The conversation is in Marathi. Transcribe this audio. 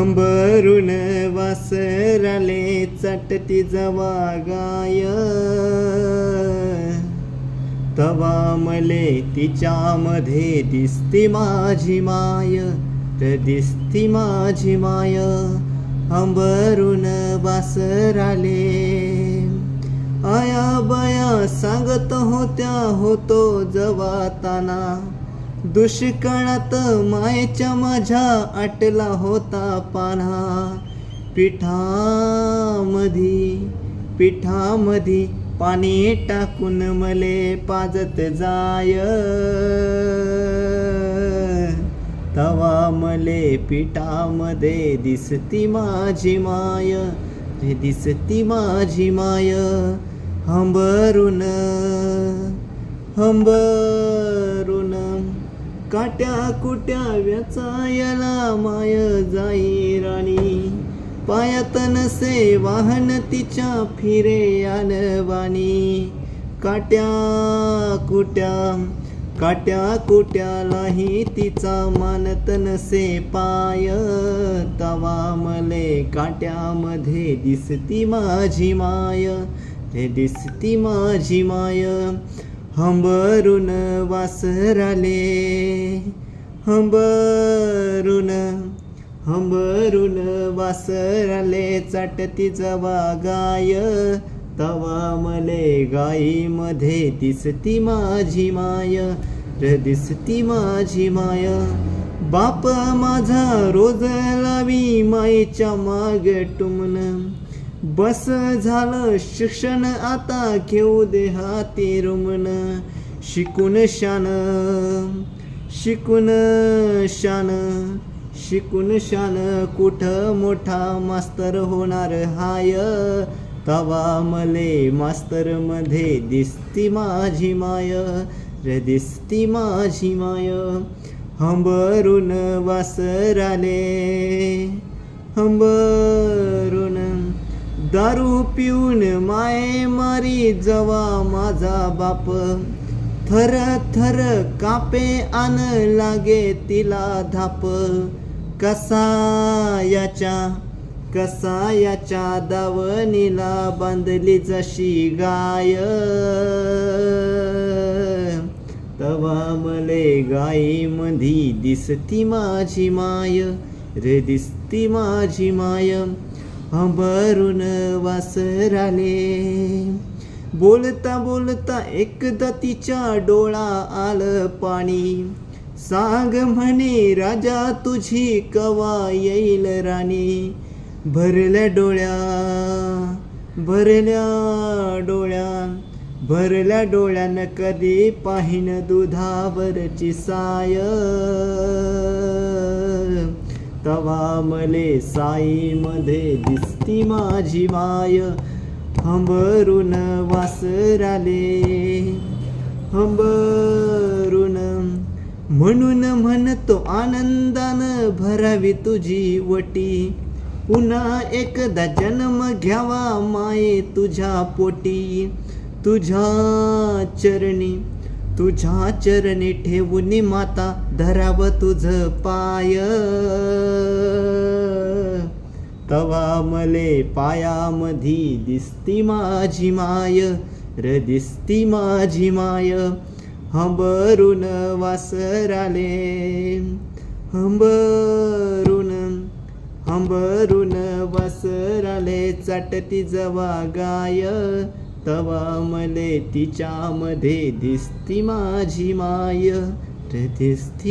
हंबरून वासराले चटती जवा गाय तवा मले तिच्यामध्ये दिसती माझी माय तर दिसती माझी माय हंबरून वासराले आया बया सांगत होत्या होतो जवाताना दुष्काळात मायेच्या माझ्या आटला होता पान्हा. पिठामधी पिठामधी पाणी टाकून मले पाजत जाय. तवा मले पिठामध्ये दिसती माझी माय रे दिसती माझी माय. हंबरून हंबरून काट्या कुट्या व्यचायला माय जाई राणी पायात नसे वाहन तिच्या फिरे आणवाणी. काट्या कुट्या काट्या कुट्यालाही तिचा मानत नसे पाय तवा. मले काट्यामध्ये दिसती माझी माय हे दिसती माझी माय. हंबरून वासराले हंबरून हंबरून वासराले चाटती जवा गाय तवा मले गायीमध्ये दिसती माझी माय र दिसती माझी माय. बाप माझा रोज लावी मायेच्या माग टुमन बस झालं शिक्षण आता घेऊ दे हाती रुमन शिकून शान शिकून शान शिकून शान. कुठं मोठा मास्तर होणार हाय? तवा मले मास्तरमध्ये दिसती माझी माय रे दिसती माझी माय. हंबरून वासराले हंबरून दारू पिऊन माये मारी जवा माझा बाप. थर थर कापे आण लागे तिला धाप. कसा याच्या कसा याच्या दावणीला बांधली जशी गाय. तवा मले गाई मधी दिसती माझी माय रे दिसती माझी माय. हंबरून वासराले. बोलता बोलता एकदा तिच्या डोळा आलं पाणी. सांग म्हणे राजा तुझी कवा येईल राणी? भरल्या डोळ्या भरल्या डोळ्या भरल्या डोळ्यानं कधी पाहिन दुधावरची साय. तवा मले साईमध्ये दिसती माझी माय. हंबरून वासराले. हंबरून म्हणून म्हणतो आनंदानं भरावी तुझी वटी. पुन्हा एकदा जन्म घ्यावा माये तुझ्या पोटी. तुझ्या चरणी तुझ्या चरणी ठेवून माता धराव तुझ पाय. तवा मले पायामधी दिसती माझी माय र दिसती माझी माय. हंबरून वासराले हंबरून हंबरून वासराले चाटती जवा गाय. तवा मले तिच्यामध्ये दिसती माझी माय. दिसती